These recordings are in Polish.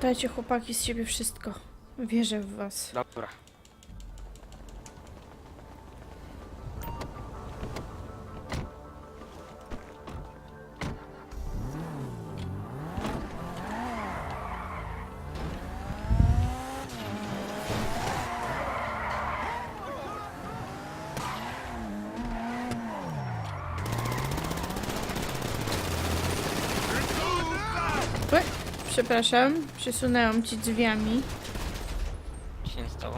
Dajcie chłopaki z siebie wszystko. Wierzę w was. Dobra. Przepraszam, przysunęłam ci drzwiami. Się stało?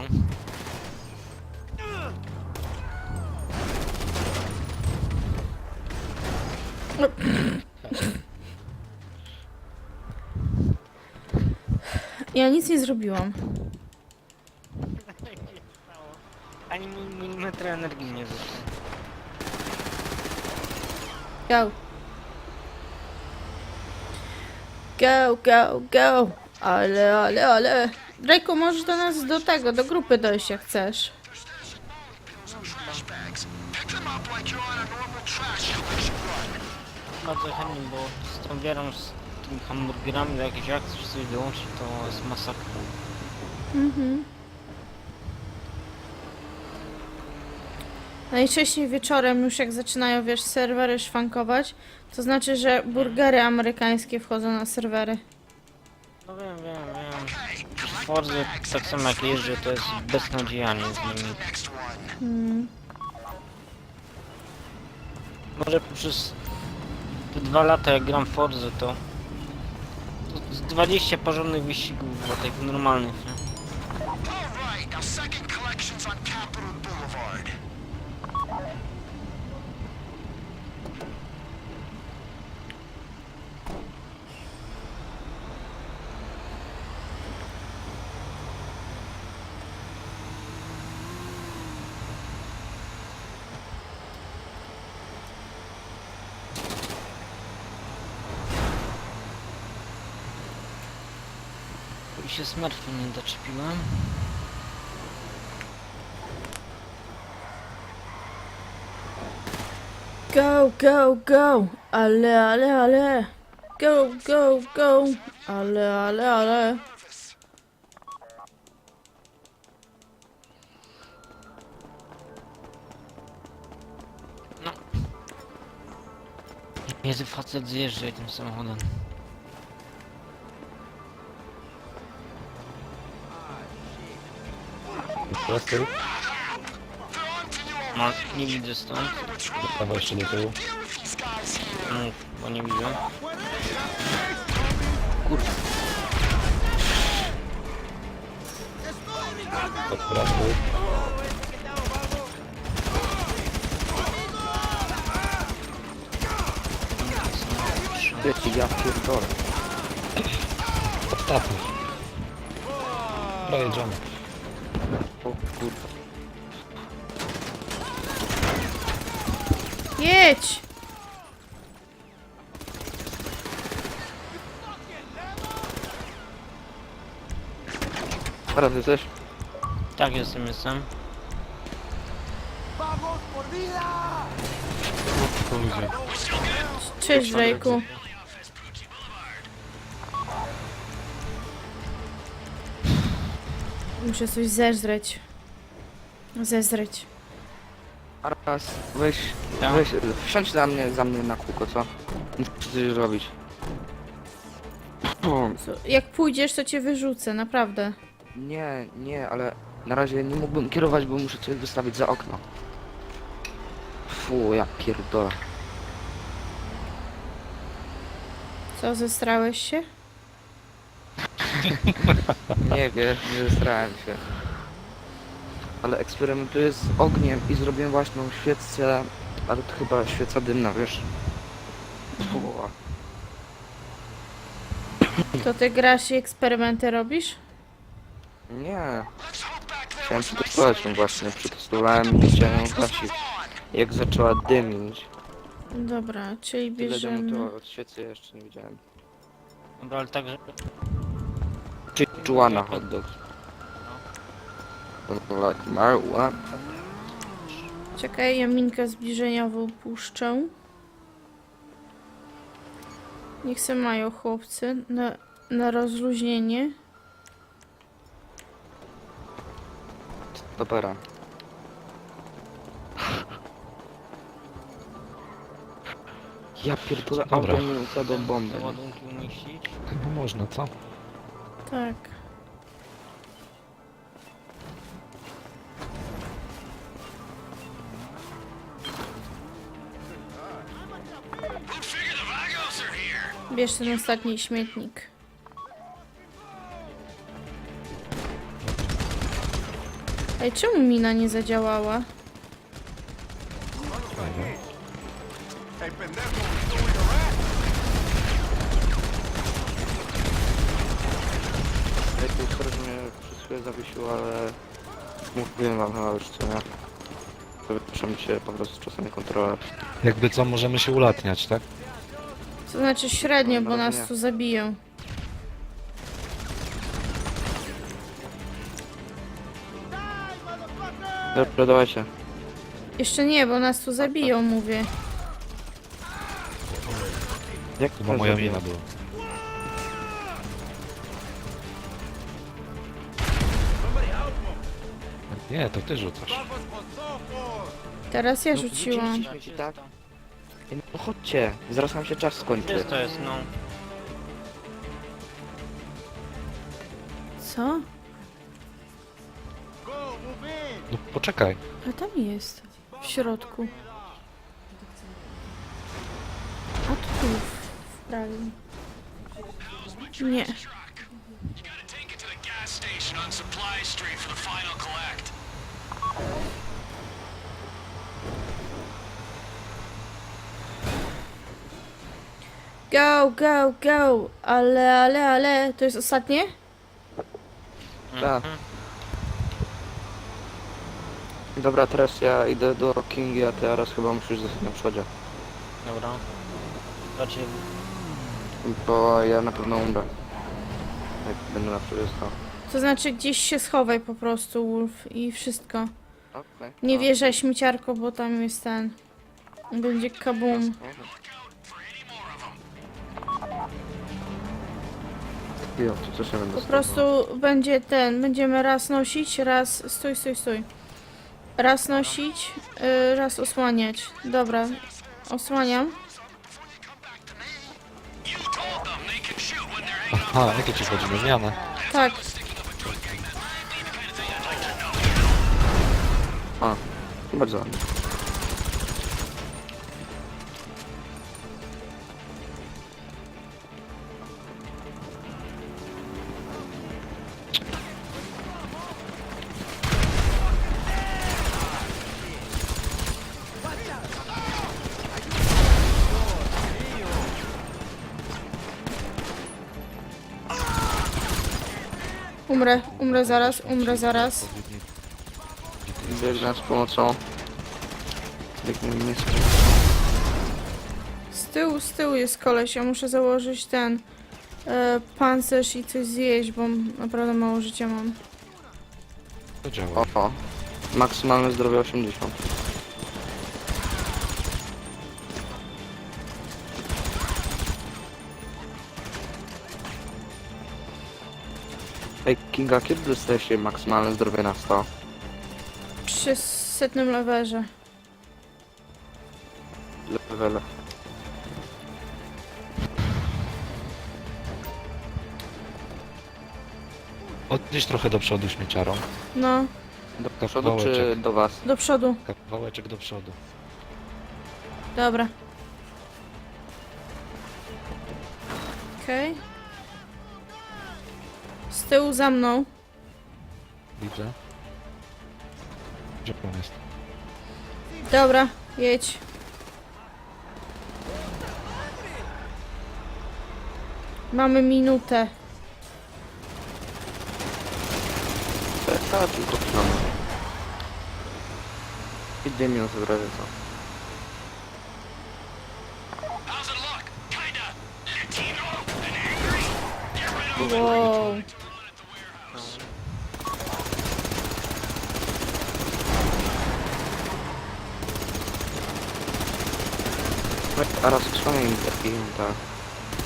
Ja nic nie zrobiłam. Ani mil- milimetra energii nie zostało. Go. Go, go, go. Ale, ale, ale. Draco, możesz do nas, do tego, do grupy dojść jak chcesz. Bardzo chętnie, bo z tą wiarą, z tymi hamburgerami do jakiejś akcji, coś dołączyć, to jest masakra. Mhm. Najczęściej wieczorem już jak zaczynają, wiesz, serwery szwankować, to znaczy, że burgery amerykańskie wchodzą na serwery. No wiem, wiem, wiem. W Forzy tak samo jak jeżdżę, to jest beznadziejanie z nimi. Mm. Może przez te dwa lata jak gram w Forzę, to, to z 20 porządnych wyścigów było takich normalnych, nie? Alright, our second collection's on Capitol się smerfy nie doczepiłem. Go, go, go. Ale, ale, ale. Go, go, go. Ale, ale, ale. Jezu, facet zjeżdża tym samochodem. Prosty, No, nie widzę stąd. prawo jeszcze do tyłu. No, bo nie widzę. Kurwa. Pod prawo. Ty, ja pierdolę. Ostatni. Projeżdżamy. O kurwa. Jedź! Teraz jesteś? Tak, jestem, jestem. Cześć, Drake'u. Muszę coś zeżreć. Zezreć. Teraz weź, Tak. weź, wsiądź za mnie, za mnie na kółko, co? Muszę coś zrobić. Co- Jak pójdziesz, to cię wyrzucę, naprawdę. nie, nie, ale na razie nie mógłbym kierować, bo muszę coś wystawić za okno. Fu, ja pierdolę. Co, zestrałeś się? Nie wiesz, nie zestrałem się. Ale eksperymentuję z ogniem i zrobiłem własną świecę, ale to chyba świeca dymna, wiesz? Fu, To ty grasz i eksperymenty robisz? nie. Chciałem przetestować ją właśnie, przetestowałem i chciałem ją gasić. Jak zaczęła dymić. Dobra, czyli Tyle dymu bierzemy... to od świecy jeszcze nie widziałem. Dobra, ale także... czułana hot dog. Like marijuana. Czekaj, ja minkę zbliżeniową puszczę. Niech se mają chłopcy. No, na rozluźnienie. Dobra. Ja pierdolę Dobra. auto mi układał bombę. Ładunki umieścić. Chyba można, co? Tak. Bierz ten ostatni śmietnik. Ej, czemu mina nie zadziałała? Ja że mnie przez chwilę zawiesiło, ale mówiłem wam chyba już co nie. Wypraszam cię po prostu czasami kontrolę. Jakby co, możemy się ulatniać, tak? To znaczy średnio, bo nas tu zabiją. Dobra, dawajcie. Jeszcze nie, bo nas tu zabiją, mówię. Jak Chyba to moja zrobię? mina była. Nie, to ty rzucasz. Teraz ja No, rzuciłam. Śmieci, tak? Ej, No chodźcie, zaraz nam się czas skończy. Gdzie to jest, no? Co? No poczekaj. A tam jest. W środku. A tu w prawie. Nie. Go, go, go! Ale, ale, ale. To jest ostatnie? Tak. Dobra, teraz ja idę do Kingi, a teraz chyba musisz zostać na przodzie. Dobra. Raczej Bo ja na pewno umrę. Jak będę na przodzie stał. To znaczy gdzieś się schowaj po prostu, Wolf, i wszystko. Okej. Nie A. wierzę śmieciarko, bo tam jest ten. Będzie kabum. Jo, będę Po prostu będzie ten, będziemy raz nosić, raz... Stój, stój, stój. Raz nosić, y, raz osłaniać. Dobra, osłaniam. Aha, jakie ci chodzi? Na zmianę. Tak, A, bardzo ładnie. Umrę, umrę zaraz, umrę zaraz. Biegnę z pomocą. Biegnę mi nie Z tyłu, z tyłu jest koleś, ja muszę założyć ten e, pancerz i coś zjeść, bo naprawdę mało życia mam. To działa. O, o. Maksymalne zdrowie 80. Ej, Kinga, kiedy dostajesz się maksymalne zdrowie na 100? Przy setnym lewerze. Levele. Odnieś trochę do przodu śmieciarą. No, Do przodu czy Kawałeczek. do was? do przodu. Kawałeczek do przodu. Dobra. Okej. Z tyłu za mną. Widzę. Gdzie on jest? Dobra, jedź. Mamy minutę. Tak, tylko chwilę. I minuty w razie co. A raz taki, tak.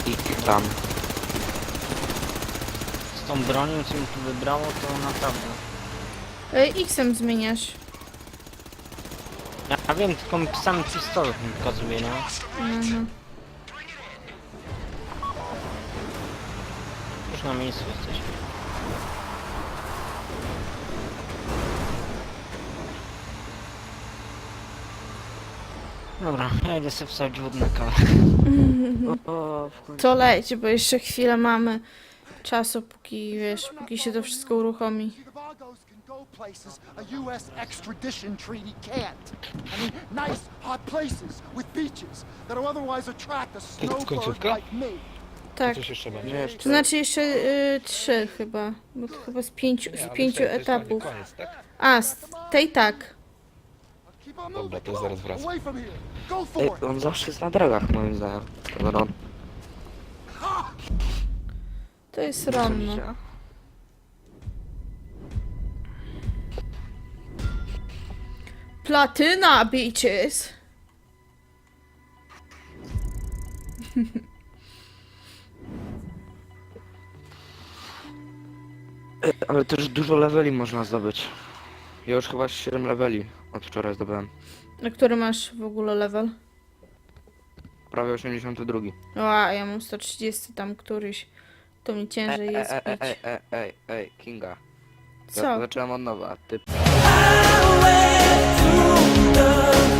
I tam. tą bronią, co mi tu wybrało, to naprawdę. Y, X-em zmieniasz. Ja wiem, tylko mi sam pistolet mi pokazuje, nie? Mhm. Już na miejscu jesteś. Dobra, ja idę sobie wsadzić wódne kawę. O, o, w końcu. To leć, bo jeszcze chwilę mamy czasu, póki wiesz, póki się to wszystko uruchomi. See, the Vagos can go places a U.S. extradition treaty can't. I mean, nice, hot places with beaches that'll otherwise attract a snowbird końcówka? like me. Tak. Coś jeszcze będzie? Nie, jeszcze. To znaczy jeszcze y, trzy chyba, bo to chyba z pięciu, z pięciu etapów. Koniec, tak? A, z tej tak. Dobra, to zaraz wracam. Ej, on zawsze jest na drogach moim zdaniem. Ten Ron. To jest Ron, no. Sądzicie? Platyna, bitches! Ej, Ale też dużo leveli można zdobyć. Ja już chyba 7 leveli od wczoraj zdobyłem. Na który masz w ogóle level? Prawie 82. O, a ja mam 130 tam któryś. To mi ciężej Ej, jest ej, ej, bić. ej, ej, ej, ej, Kinga. Co? Zacząłem od nowa. Ty I went through